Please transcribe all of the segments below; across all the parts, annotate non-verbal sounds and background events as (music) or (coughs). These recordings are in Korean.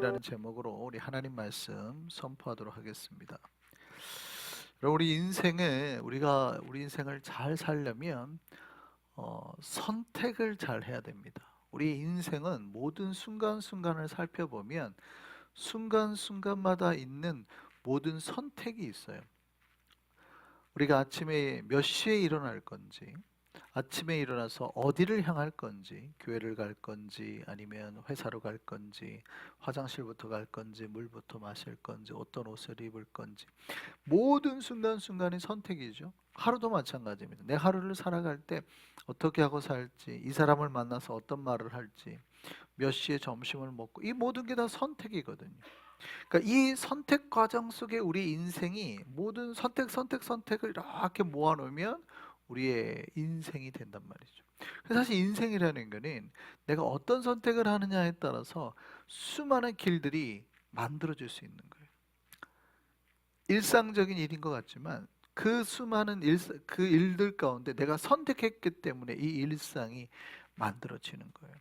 선택이라는 제목으로 우리 하나님 말씀 선포하도록 하겠습니다. 우리 인생에 우리가 우리 인생을 잘 살려면 어, 선택을 잘 해야 됩니다. 우리 인생은 모든 순간순간을 살펴보면 순간순간마다 있는 모든 선택이 있어요. 우리가 아침에 몇 시에 일어날 건지, 아침에 일어나서 어디를 향할 건지, 교회를 갈 건지, 아니면 회사로 갈 건지, 화장실부터 갈 건지, 물부터 마실 건지, 어떤 옷을 입을 건지, 모든 순간순간이 선택이죠. 하루도 마찬가지입니다. 내 하루를 살아갈 때 어떻게 하고 살지, 이 사람을 만나서 어떤 말을 할지, 몇 시에 점심을 먹고, 이 모든 게 다 선택이거든요. 그러니까 이 선택 과정 속에 우리 인생이 모든 선택, 선택, 선택을 이렇게 모아놓으면 우리의 인생이 된단 말이죠. 사실 인생이라는 거는 내가 어떤 선택을 하느냐에 따라서 수많은 길들이 만들어질 수 있는 거예요. 일상적인 일인 것 같지만 그 수많은 일, 그 일들 가운데 내가 선택했기 때문에 이 일상이 만들어지는 거예요.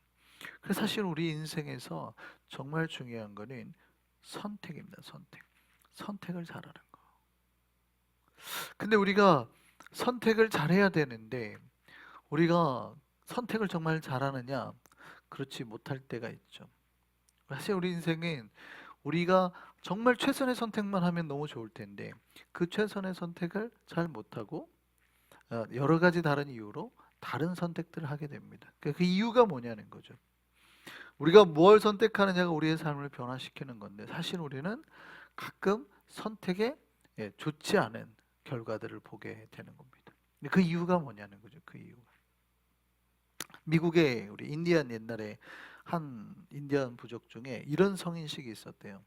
그래서 사실 우리 인생에서 정말 중요한 거는 선택입니다. 선택. 선택을 잘하는 거. 근데 우리가 선택을 잘해야 되는데 우리가 선택을 정말 잘하느냐? 그렇지 못할 때가 있죠. 사실 우리 인생은 우리가 정말 최선의 선택만 하면 너무 좋을 텐데 그 최선의 선택을 잘 못하고 어, 여러 가지 다른 이유로 다른 선택들을 하게 됩니다. 그, 그 이유가 뭐냐는 거죠. 우리가 뭘 선택하느냐가 우리의 삶을 변화시키는 건데 사실 우리는 가끔 선택에 예, 좋지 않은 결과들을 보게 되는 겁니다. 그 이유가 뭐냐는 거죠. 그 이유가 미국의 우리 인디안 옛날에 한 인디안 부족 중에 이런 성인식이 있었대요.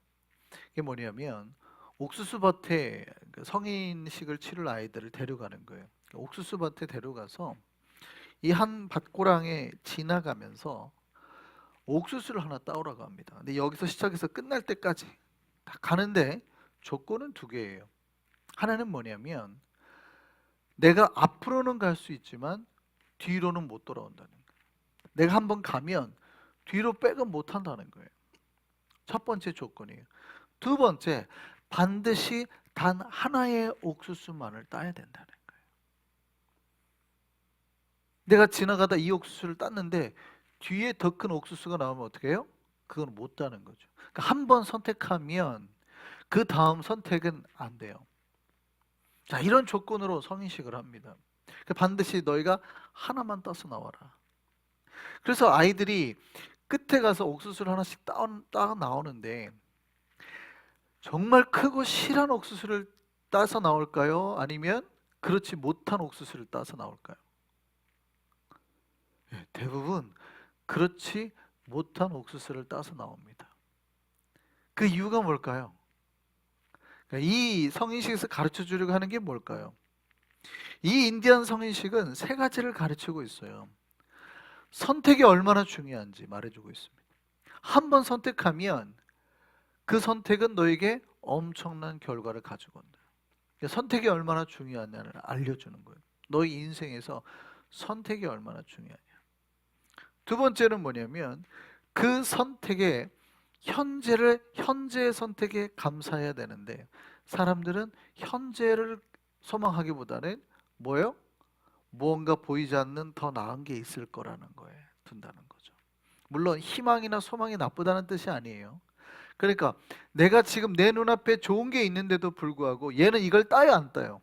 이게 뭐냐면 옥수수 밭에 그 성인식을 치를 아이들을 데려가는 거예요. 옥수수 밭에 데려가서 이 한 밭고랑에 지나가면서 옥수수를 하나 따오라고 합니다. 근데 여기서 시작해서 끝날 때까지 다 가는데 조건은 두 개예요. 하나는 뭐냐면 내가 앞으로는 갈 수 있지만 뒤로는 못 돌아온다는 거예요. 내가 한번 가면 뒤로 백은 못 한다는 거예요. 첫 번째 조건이에요. 두 번째, 반드시 단 하나의 옥수수만을 따야 된다는 거예요. 내가 지나가다 이 옥수수를 땄는데 뒤에 더 큰 옥수수가 나오면 어떻게 해요? 그건 못 따는 거죠. 그러니까 한 번 선택하면 그 다음 선택은 안 돼요. 자, 이런 조건으로 성인식을 합니다. 그러니까 반드시 너희가 하나만 따서 나와라. 그래서 아이들이 끝에 가서 옥수수를 하나씩 따, 따 나오는데 정말 크고 실한 옥수수를 따서 나올까요? 아니면 그렇지 못한 옥수수를 따서 나올까요? 예, 대부분 그렇지 못한 옥수수를 따서 나옵니다. 그 이유가 뭘까요? 그러니까 이 성인식에서 가르쳐 주려고 하는 게 뭘까요? 이 인디안 성인식은 세 가지를 가르치고 있어요. 선택이 얼마나 중요한지 말해주고 있습니다. 한 번 선택하면 그 선택은 너에게 엄청난 결과를 가지고 온다. 그러니까 선택이 얼마나 중요하냐를 알려주는 거예요. 너희 인생에서 선택이 얼마나 중요하냐. 두 번째는 뭐냐면 그 선택에 현재를 현재의 선택에 감사해야 되는데 사람들은 현재를 소망하기보다는 뭐요? 무언가 보이지 않는 더 나은 게 있을 거라는 거에 둔다는 거죠. 물론 희망이나 소망이 나쁘다는 뜻이 아니에요. 그러니까 내가 지금 내 눈앞에 좋은 게 있는데도 불구하고 얘는 이걸 따요 안 따요?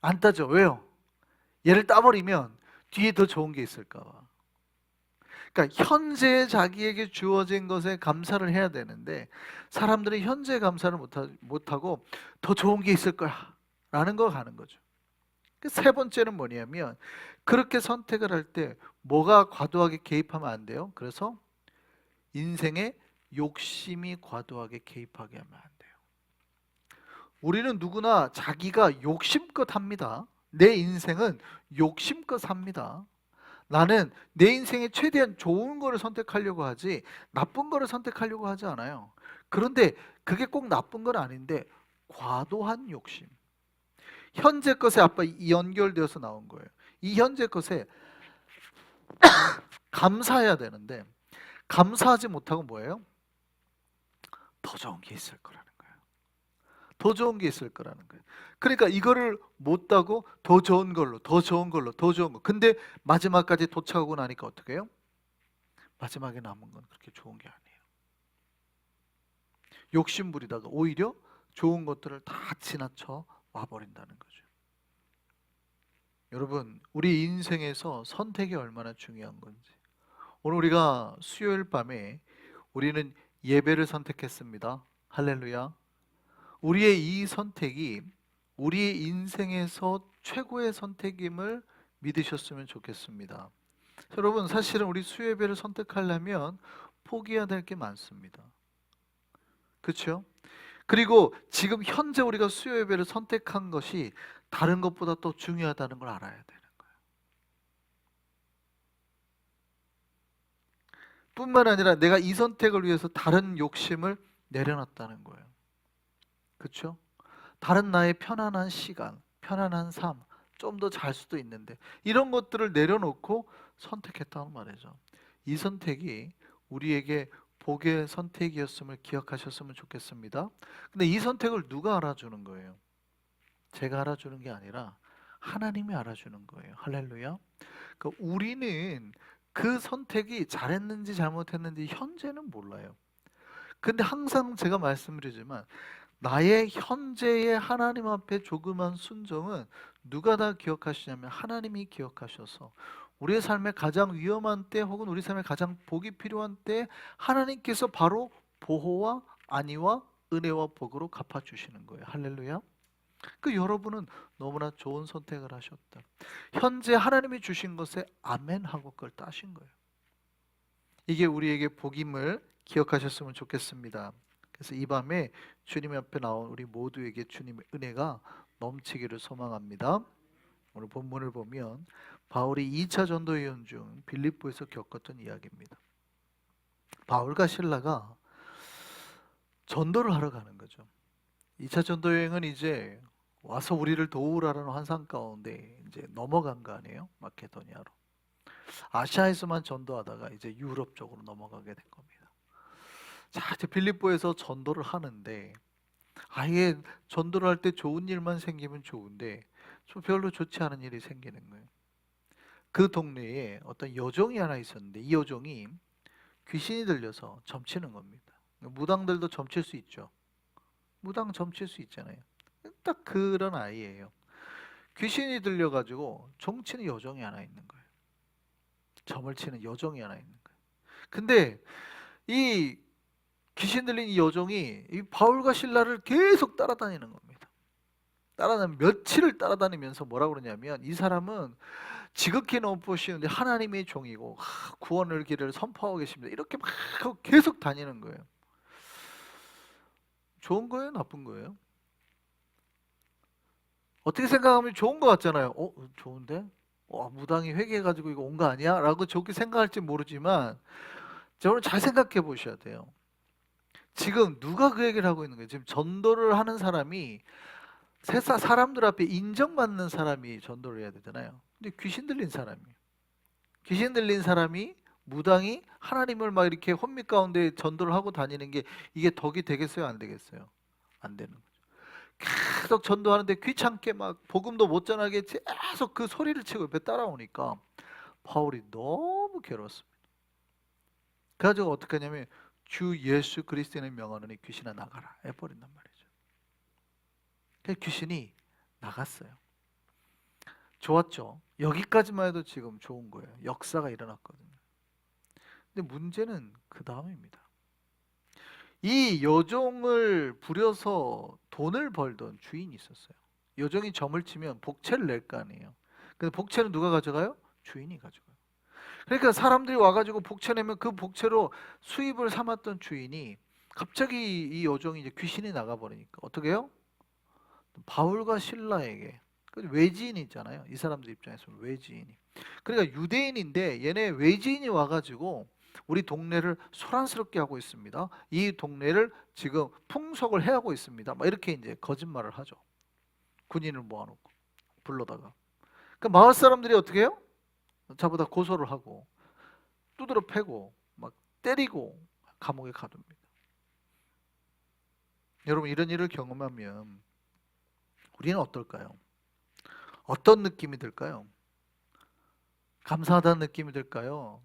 안 따죠. 왜요? 얘를 따버리면 뒤에 더 좋은 게 있을까 봐. 그러니까 현재 자기에게 주어진 것에 감사를 해야 되는데 사람들은 현재 감사를 못하, 못하고 더 좋은 게 있을 거야 라는 거 가는 거죠. 그세 번째는 뭐냐면 그렇게 선택을 할 때 뭐가 과도하게 개입하면 안 돼요. 그래서 인생에 욕심이 과도하게 개입하게 하면 안 돼요. 우리는 누구나 자기가 욕심껏 합니다. 내 인생은 욕심껏 삽니다. 나는 내 인생에 최대한 좋은 거를 선택하려고 하지 나쁜 거를 선택하려고 하지 않아요. 그런데 그게 꼭 나쁜 건 아닌데 과도한 욕심. 현재 것에 아빠 연결되어서 나온 거예요. 이 현재 것에 (coughs) 감사해야 되는데 감사하지 못하고 뭐예요? 더 좋은 게 있을 거라는. 더 좋은 게 있을 거라는 거예요. 그러니까 이거를 못 따고 더 좋은 걸로, 더 좋은 걸로, 더 좋은 거. 근데 마지막까지 도착하고 나니까 어떻게 해요? 마지막에 남은 건 그렇게 좋은 게 아니에요. 욕심 부리다가 오히려 좋은 것들을 다 지나쳐 와버린다는 거죠. 여러분, 우리 인생에서 선택이 얼마나 중요한 건지. 오늘 우리가 수요일 밤에 우리는 예배를 선택했습니다. 할렐루야. 우리의 이 선택이 우리의 인생에서 최고의 선택임을 믿으셨으면 좋겠습니다. 여러분, 사실은 우리 수요예배를 선택하려면 포기해야 될 게 많습니다. 그렇죠? 그리고 지금 현재 우리가 수요예배를 선택한 것이 다른 것보다 더 중요하다는 걸 알아야 되는 거예요. 뿐만 아니라 내가 이 선택을 위해서 다른 욕심을 내려놨다는 거예요. 그렇죠? 다른 나의 편안한 시간, 편안한 삶, 좀 더 잘 수도 있는데 이런 것들을 내려놓고 선택했다는 말이죠. 이 선택이 우리에게 복의 선택이었음을 기억하셨으면 좋겠습니다. 근데 이 선택을 누가 알아주는 거예요? 제가 알아주는 게 아니라 하나님이 알아주는 거예요. 할렐루야. 그 우리는 그 선택이 잘했는지 잘못했는지 현재는 몰라요. 근데 항상 제가 말씀드리지만 나의 현재의 하나님 앞에 조그만 순종은 누가 다 기억하시냐면 하나님이 기억하셔서 우리의 삶의 가장 위험한 때 혹은 우리 삶의 가장 복이 필요한 때 하나님께서 바로 보호와 안위와 은혜와 복으로 갚아 주시는 거예요. 할렐루야. 그 여러분은 너무나 좋은 선택을 하셨다. 현재 하나님이 주신 것에 아멘 하고 그걸 따신 거예요. 이게 우리에게 복임을 기억하셨으면 좋겠습니다. 그래서 이 밤에 주님 앞에 나온 우리 모두에게 주님의 은혜가 넘치기를 소망합니다. 오늘 본문을 보면 바울이 2차 전도 여행 중 빌립보에서 겪었던 이야기입니다. 바울과 신라가 전도를 하러 가는 거죠. 2차 전도 여행은 이제 와서 우리를 도우라는 환상 가운데 이제 넘어간 거 아니에요? 마케도니아로. 아시아에서만 전도하다가 이제 유럽 쪽으로 넘어가게 된 겁니다. 자, 이제 빌립보에서 전도를 하는데 아예 전도를 할 때 좋은 일만 생기면 좋은데 좀 별로 좋지 않은 일이 생기는 거예요. 그 동네에 어떤 여종이 하나 있었는데 이 여종이 귀신이 들려서 점치는 겁니다. 무당들도 점칠 수 있죠. 무당 점칠 수 있잖아요. 딱 그런 아이예요. 귀신이 들려가지고 종치는 여종이 하나 있는 거예요. 점을 치는 여종이 하나 있는 거예요. 근데 이 귀신 들린 이 여종이 이 바울과 신라를 계속 따라다니는 겁니다. 따라다니 며칠을 따라다니면서 뭐라고 그러냐면 이 사람은 지극히 넘보시는데 하나님의 종이고 하, 구원을 길을 선포하고 계십니다. 이렇게 막 계속 다니는 거예요. 좋은 거예요, 나쁜 거예요? 어떻게 생각하면 좋은 것 같잖아요. 어, 좋은데? 와, 무당이 회개해가지고 이거 온 거 아니야? 라고 좋게 생각할지 모르지만 여러분 잘 생각해 보셔야 돼요. 지금 누가 그 얘기를 하고 있는 거예요? 지금 전도를 하는 사람이 세상 사람들 앞에 인정받는 사람이 전도를 해야 되잖아요. 근데 귀신 들린 사람이 귀신 들린 사람이 무당이 하나님을 막 이렇게 혼미 가운데 전도를 하고 다니는 게 이게 덕이 되겠어요? 안 되겠어요? 안 되는 거죠. 계속 전도하는데 귀찮게 막 복음도 못 전하게 계속 그 소리를 치고 옆에 따라오니까 바울이 너무 괴로웠습니다. 그래가지고 어떻게 하냐면 주 예수 그리스도의 명하노니 귀신아 나가라 해버린단 말이죠. 그 귀신이 나갔어요. 좋았죠. 여기까지만 해도 지금 좋은 거예요. 역사가 일어났거든요. 근데 문제는 그 다음입니다. 이 여종을 부려서 돈을 벌던 주인이 있었어요. 여종이 점을 치면 복채를 낼 거 아니에요. 근데 복채는 누가 가져가요? 주인이 가져가요. 그러니까 사람들이 와가지고 복채 내면 그 복채로 수입을 삼았던 주인이 갑자기 이 여종이 이제 귀신이 나가버리니까 어떻게 해요? 바울과 신라에게 그 외지인이 있잖아요. 이 사람들 입장에서는 외지인이. 그러니까 유대인인데 얘네 외지인이 와가지고 우리 동네를 소란스럽게 하고 있습니다. 이 동네를 지금 풍속을 해하고 있습니다. 막 이렇게 이제 거짓말을 하죠. 군인을 모아놓고 불러다가. 그 마을 사람들이 어떻게 해요? 자보다 고소를 하고 두드러 패고 막 때리고 감옥에 가둡니다. 여러분 이런 일을 경험하면 우리는 어떨까요? 어떤 느낌이 들까요? 감사하다는 느낌이 들까요?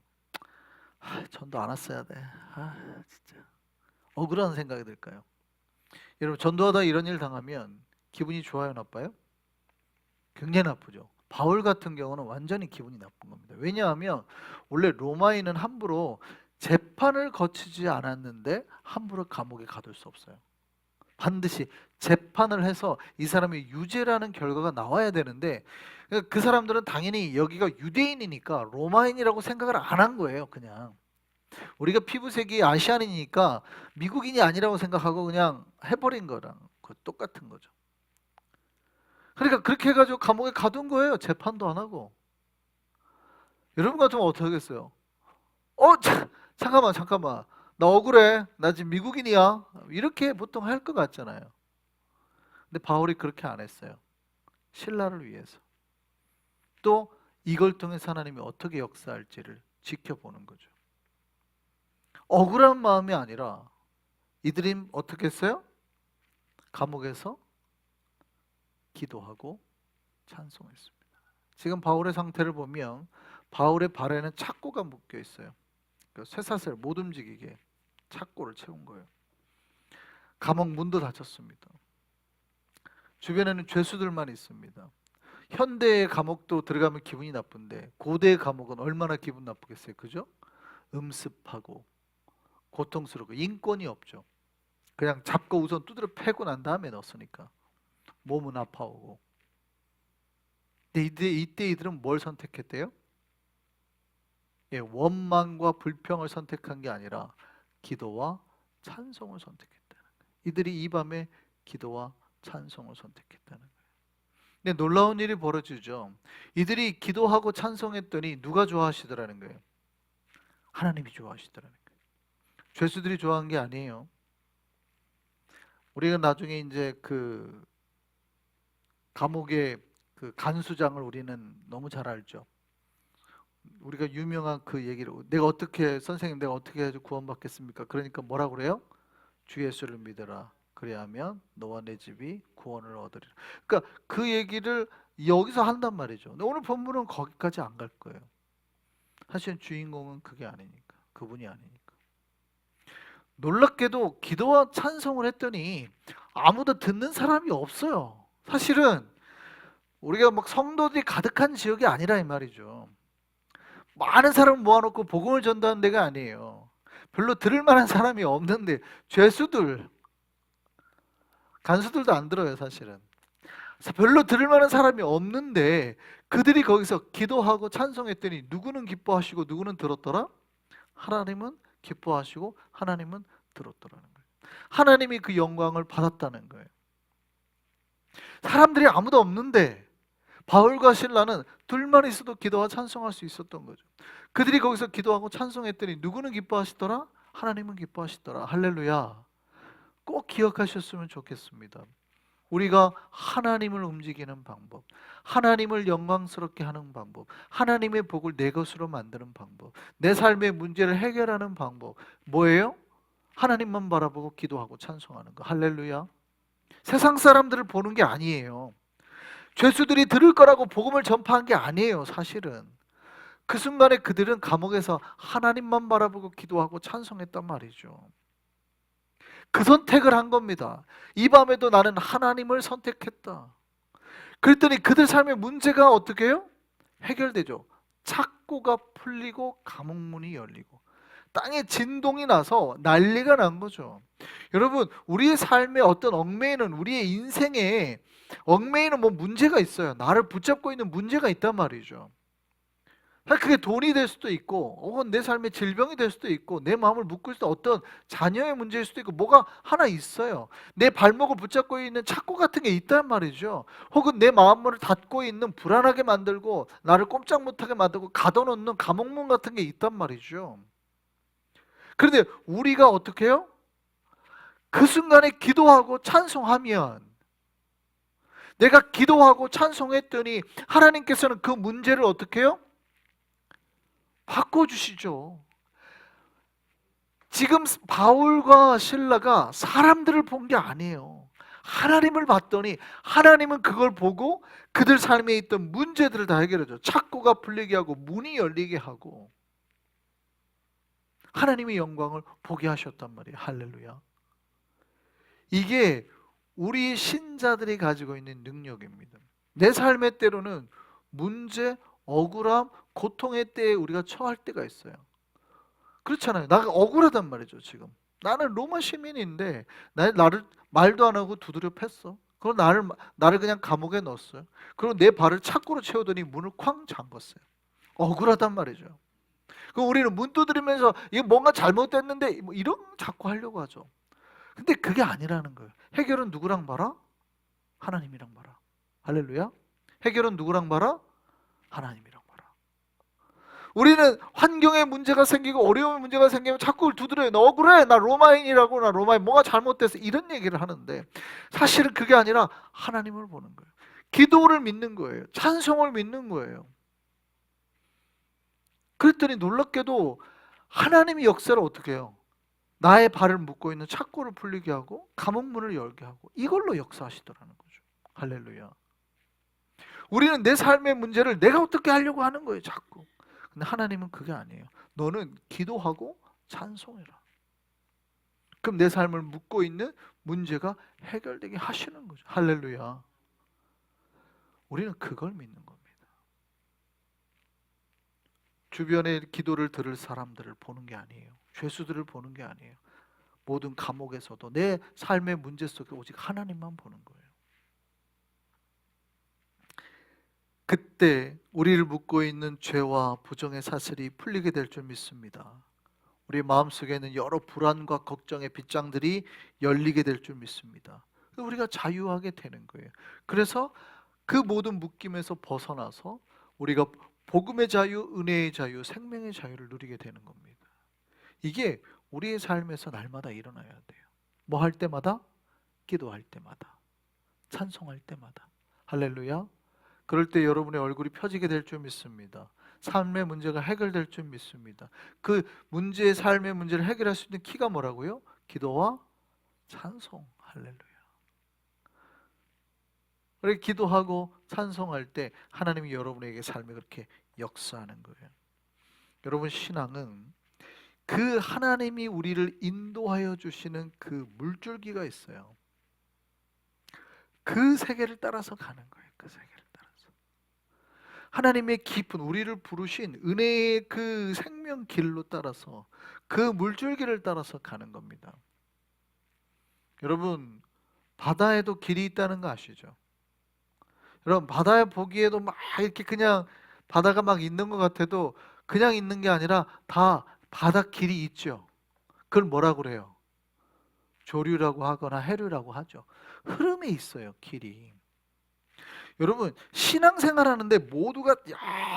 아, 전도 안 왔어야 돼. 아, 진짜 억울한 생각이 들까요? 여러분 전도하다 이런 일 당하면 기분이 좋아요, 나빠요? 굉장히 나쁘죠. 바울 같은 경우는 완전히 기분이 나쁜 겁니다. 왜냐하면 원래 로마인은 함부로 재판을 거치지 않았는데 함부로 감옥에 가둘 수 없어요. 반드시 재판을 해서 이 사람이 유죄라는 결과가 나와야 되는데 그그 사람들은 당연히 여기가 유대인이니까 로마인이라고 생각을 안 한 거예요, 그냥. 우리가 피부색이 아시안이니까 미국인이 아니라고 생각하고 그냥 해버린 거랑 그 똑같은 거죠. 그러니까 그렇게 해가지고 감옥에 가둔 거예요. 재판도 안 하고. 여러분 같으면 어떻게 하겠어요? 어, 자, 잠깐만, 잠깐만. 나 억울해. 나 지금 미국인이야. 이렇게 보통 할 것 같잖아요. 근데 바울이 그렇게 안 했어요. 신라를 위해서. 또 이걸 통해서 하나님이 어떻게 역사할지를 지켜보는 거죠. 억울한 마음이 아니라 이들이 어떻게 했어요? 감옥에서 기도하고 찬송했습니다. 지금 바울의 상태를 보면 바울의 발에는 착고가 묶여 있어요. 그 쇠사슬 못 움직이게 착고를 채운 거예요. 감옥 문도 닫혔습니다. 주변에는 죄수들만 있습니다. 현대의 감옥도 들어가면 기분이 나쁜데 고대의 감옥은 얼마나 기분 나쁘겠어요, 그죠? 음습하고 고통스럽고 인권이 없죠. 그냥 잡고 우선 두드려 패고 난 다음에 넣었으니까 몸은 아파오고. 근데 이때, 이때 이들은 뭘 선택했대요? 예, 원망과 불평을 선택한 게 아니라 기도와 찬송을 선택했다는 거예요. 이들이 이 밤에 기도와 찬송을 선택했다는 거예요. 근데 놀라운 일이 벌어지죠. 이들이 기도하고 찬송했더니 누가 좋아하시더라는 거예요. 하나님이 좋아하시더라는 거예요. 죄수들이 좋아한 게 아니에요. 우리가 나중에 이제 그 감옥의 그 간수장을 우리는 너무 잘 알죠. 우리가 유명한 그 얘기를 내가 어떻게 선생님 내가 어떻게 해서 구원받겠습니까? 그러니까 뭐라 그래요? 주 예수를 믿어라. 그래야면 너와 내 집이 구원을 얻으리라. 그러니까 그 얘기를 여기서 한단 말이죠. 근데 오늘 본문은 거기까지 안 갈 거예요. 사실 주인공은 그게 아니니까. 그분이 아니니까. 놀랍게도 기도와 찬송을 했더니 아무도 듣는 사람이 없어요. 사실은 우리가 막 성도들이 가득한 지역이 아니라 이 말이죠. 많은 사람을 모아놓고 복음을 전도하는 데가 아니에요. 별로 들을 만한 사람이 없는데 죄수들, 간수들도 안 들어요, 사실은. 별로 들을 만한 사람이 없는데 그들이 거기서 기도하고 찬송했더니 누구는 기뻐하시고 누구는 들었더라? 하나님은 기뻐하시고 하나님은 들었더라는 거예요. 하나님이 그 영광을 받았다는 거예요. 사람들이 아무도 없는데 바울과 신라는 둘만 있어도 기도와 찬송할 수 있었던 거죠. 그들이 거기서 기도하고 찬송했더니 누구는 기뻐하시더라? 하나님은 기뻐하시더라. 할렐루야. 꼭 기억하셨으면 좋겠습니다. 우리가 하나님을 움직이는 방법, 하나님을 영광스럽게 하는 방법, 하나님의 복을 내 것으로 만드는 방법, 내 삶의 문제를 해결하는 방법, 뭐예요? 하나님만 바라보고 기도하고 찬송하는 거. 할렐루야. 세상 사람들을 보는 게 아니에요. 죄수들이 들을 거라고 복음을 전파한 게 아니에요, 사실은. 그 순간에 그들은 감옥에서 하나님만 바라보고 기도하고 찬송했단 말이죠. 그 선택을 한 겁니다. 이 밤에도 나는 하나님을 선택했다. 그랬더니 그들 삶의 문제가 어떻게 해요? 해결되죠. 착고가 풀리고 감옥문이 열리고 땅에 진동이 나서 난리가 난 거죠. 여러분, 우리의 삶의 어떤 얽매이는 우리의 인생에 얽매이는 뭐 문제가 있어요. 나를 붙잡고 있는 문제가 있단 말이죠. 사실 그게 돈이 될 수도 있고, 혹은 내 삶의 질병이 될 수도 있고, 내 마음을 묶을 수도 어떤 자녀의 문제일 수도 있고, 뭐가 하나 있어요. 내 발목을 붙잡고 있는 착고 같은 게 있단 말이죠. 혹은 내 마음을 닫고 있는 불안하게 만들고, 나를 꼼짝 못하게 만들고, 가둬놓는 감옥문 같은 게 있단 말이죠. 그런데 우리가 어떻게 해요? 그 순간에 기도하고 찬송하면 내가 기도하고 찬송했더니 하나님께서는 그 문제를 어떻게 해요? 바꿔주시죠. 지금 바울과 신라가 사람들을 본 게 아니에요. 하나님을 봤더니 하나님은 그걸 보고 그들 삶에 있던 문제들을 다 해결해줘. 착고가 풀리게 하고 문이 열리게 하고 하나님의 영광을 보게 하셨단 말이에요. 할렐루야. 이게 우리 신자들이 가지고 있는 능력입니다. 내 삶의 때로는 문제, 억울함, 고통의 때에 우리가 처할 때가 있어요. 그렇잖아요. 나가 억울하단 말이죠, 지금. 나는 로마 시민인데 나, 나를 말도 안 하고 두드려 팼어. 그리고 나를 나를 그냥 감옥에 넣었어요. 그리고 내 발을 착고로 채우더니 문을 쾅 잠궜어요. 억울하단 말이죠. 그럼 우리는 문 두드리면서 이게 뭔가 잘못됐는데 뭐 이런 자꾸 하려고 하죠. 근데 그게 아니라는 거예요. 해결은 누구랑 봐라? 하나님이랑 봐라. 할렐루야. 해결은 누구랑 봐라? 하나님이랑 봐라. 우리는 환경에 문제가 생기고 어려운 문제가 생기면 자꾸 두드려요. 너 억울해. 나 로마인이라고. 나 로마인. 뭐가 잘못됐어. 이런 얘기를 하는데 사실은 그게 아니라 하나님을 보는 거예요. 기도를 믿는 거예요. 찬송을 믿는 거예요. 그랬더니 놀랍게도 하나님이 역사를 어떻게 해요? 나의 발을 묶고 있는 착고를 풀리게 하고 감옥 문을 열게 하고 이걸로 역사하시더라는 거죠. 할렐루야. 우리는 내 삶의 문제를 내가 어떻게 하려고 하는 거예요, 자꾸. 근데 하나님은 그게 아니에요. 너는 기도하고 찬송해라. 그럼 내 삶을 묶고 있는 문제가 해결되게 하시는 거죠. 할렐루야. 우리는 그걸 믿는 겁니다. 주변에 기도를 들을 사람들을 보는 게 아니에요. 죄수들을 보는 게 아니에요. 모든 감옥에서도 내 삶의 문제 속에 오직 하나님만 보는 거예요. 그때 우리를 묶고 있는 죄와 부정의 사슬이 풀리게 될 줄 믿습니다. 우리 마음속에는 여러 불안과 걱정의 빗장들이 열리게 될 줄 믿습니다. 우리가 자유하게 되는 거예요. 그래서 그 모든 묶임에서 벗어나서 우리가 복음의 자유, 은혜의 자유, 생명의 자유를 누리게 되는 겁니다. 이게 우리의 삶에서 날마다 일어나야 돼요. 뭐 할 때마다? 기도할 때마다. 찬송할 때마다. 할렐루야. 그럴 때 여러분의 얼굴이 펴지게 될 줄 믿습니다. 삶의 문제가 해결될 줄 믿습니다. 그 문제의 삶의 문제를 해결할 수 있는 키가 뭐라고요? 기도와 찬송. 할렐루야. 그렇게 기도하고 찬송할 때 하나님이 여러분에게 삶에 그렇게 역사하는 거예요. 여러분 신앙은 그 하나님이 우리를 인도하여 주시는 그 물줄기가 있어요. 그 세계를 따라서 가는 거예요. 그 세계를 따라서. 하나님의 깊은 우리를 부르신 은혜의 그 생명 길로 따라서 그 물줄기를 따라서 가는 겁니다. 여러분 바다에도 길이 있다는 거 아시죠? 여러분 바다에 보기에도 막 이렇게 그냥 바다가 막 있는 것 같아도 그냥 있는 게 아니라 다 바다 길이 있죠. 그걸 뭐라고 그래요? 조류라고 하거나 해류라고 하죠. 흐름이 있어요, 길이. 여러분, 신앙생활 하는데 모두가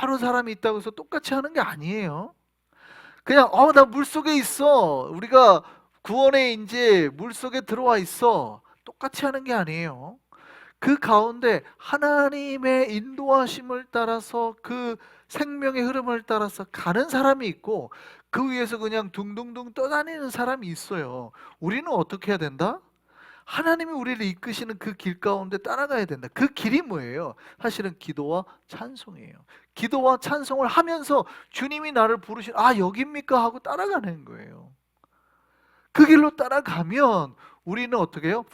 여러 사람이 있다고 해서 똑같이 하는 게 아니에요. 그냥 어, 나 물속에 있어. 우리가 구원에 이제 물속에 들어와 있어. 똑같이 하는 게 아니에요. 그 가운데 하나님의 인도하심을 따라서 그 생명의 흐름을 따라서 가는 사람이 있고 그 위에서 그냥 둥둥둥 떠다니는 사람이 있어요. 우리는 어떻게 해야 된다? 하나님이 우리를 이끄시는 그 길 가운데 따라가야 된다. 그 길이 뭐예요? 사실은 기도와 찬송이에요. 기도와 찬송을 하면서 주님이 나를 부르신 아 여기입니까 하고 따라가는 거예요. 그 길로 따라가면 우리는 어떻게 해요?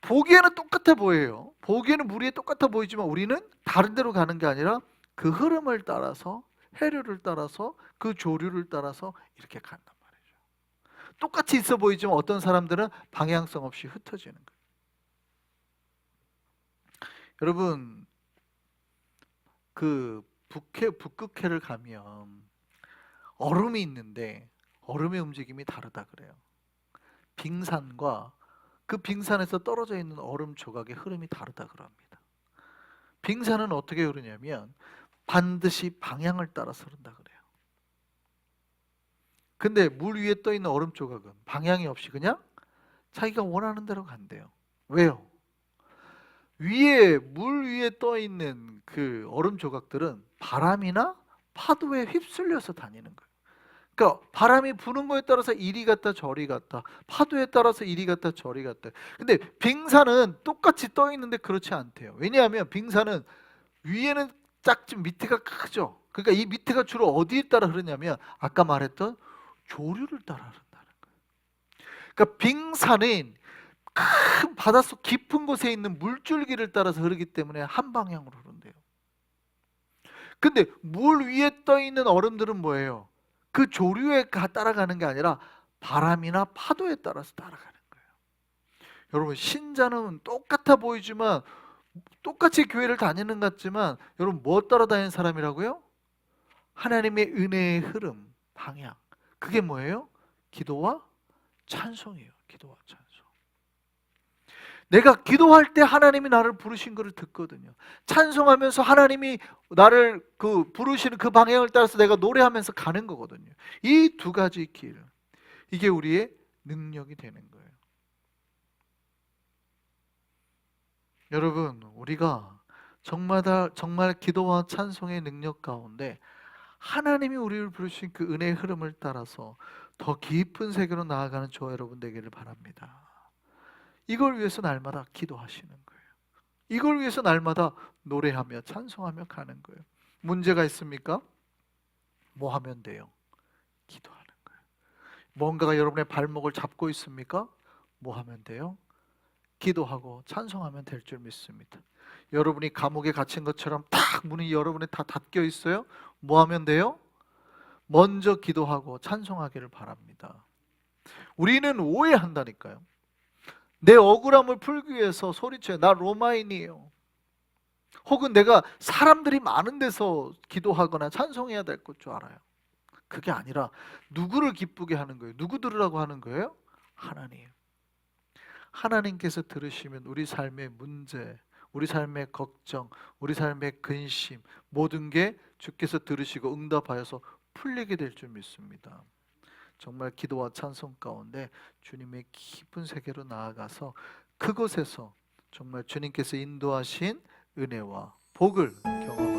보기에는 똑같아 보여요. 보기에는 무리에 똑같아 보이지만 우리는 다른 데로 가는 게 아니라 그 흐름을 따라서 해류를 따라서 그 조류를 따라서 이렇게 간단 말이죠. 똑같이 있어 보이지만 어떤 사람들은 방향성 없이 흩어지는 거예요. 여러분 그 북해 북극해를 가면 얼음이 있는데 얼음의 움직임이 다르다 그래요. 빙산과 그 빙산에서 떨어져 있는 얼음 조각의 흐름이 다르다 그럽니다. 빙산은 어떻게 흐르냐면 반드시 방향을 따라서 흐른다 그래요. 근데 물 위에 떠 있는 얼음 조각은 방향이 없이 그냥 자기가 원하는 대로 간대요. 왜요? 위에 물 위에 떠 있는 그 얼음 조각들은 바람이나 파도에 휩쓸려서 다니는 거예요. 그러니까 바람이 부는 거에 따라서 이리 갔다 저리 갔다. 파도에 따라서 이리 갔다 저리 갔다. 근데 빙산은 똑같이 떠 있는데 그렇지 않대요. 왜냐하면 빙산은 위에는 작지 밑에가 크죠. 그러니까 이 밑에가 주로 어디에 따라 흐르냐면 아까 말했던 조류를 따라 흐른다는 거예요. 그러니까 빙산은 큰 바닷속 깊은 곳에 있는 물줄기를 따라서 흐르기 때문에 한 방향으로 흐른대요. 근데 물 위에 떠 있는 얼음들은 뭐예요? 그 조류에 가- 따라가는 게 아니라 바람이나 파도에 따라서 따라가는 거예요. 여러분 신자는 똑같아 보이지만 똑같이 교회를 다니는 것 같지만 여러분 뭐 따라다니는 사람이라고요? 하나님의 은혜의 흐름, 방향. 그게 뭐예요? 기도와 찬송이에요. 기도와 찬송. 내가 기도할 때 하나님이 나를 부르신 것을 듣거든요. 찬송하면서 하나님이 나를 그 부르시는 그 방향을 따라서 내가 노래하면서 가는 거거든요. 이 두 가지 길. 이게 우리의 능력이 되는 거예요. 여러분, 우리가 정말 다, 정말 기도와 찬송의 능력 가운데 하나님이 우리를 부르신 그 은혜의 흐름을 따라서 더 깊은 세계로 나아가는 저와 여러분 되기를 바랍니다. 이걸 위해서 날마다 기도하시는 거예요. 이걸 위해서 날마다 노래하며 찬송하며 가는 거예요. 문제가 있습니까? 뭐 하면 돼요? 기도하는 거예요. 뭔가가 여러분의 발목을 잡고 있습니까? 뭐 하면 돼요? 기도하고 찬송하면 될 줄 믿습니다. 여러분이 감옥에 갇힌 것처럼 딱 문이 여러분에 다 닫혀 있어요. 뭐 하면 돼요? 먼저 기도하고 찬송하기를 바랍니다. 우리는 오해한다니까요. 내 억울함을 풀기 위해서 소리쳐요. 나 로마인이에요. 혹은 내가 사람들이 많은 데서 기도하거나 찬송해야 될 것 줄 알아요. 그게 아니라 누구를 기쁘게 하는 거예요? 누구 들으라고 하는 거예요? 하나님. 하나님께서 들으시면 우리 삶의 문제, 우리 삶의 걱정, 우리 삶의 근심 모든 게 주께서 들으시고 응답하여서 풀리게 될 줄 믿습니다. 정말 기도와 찬송 가운데 주님의 깊은 세계로 나아가서 그곳에서 정말 주님께서 인도하신 은혜와 복을 경험하는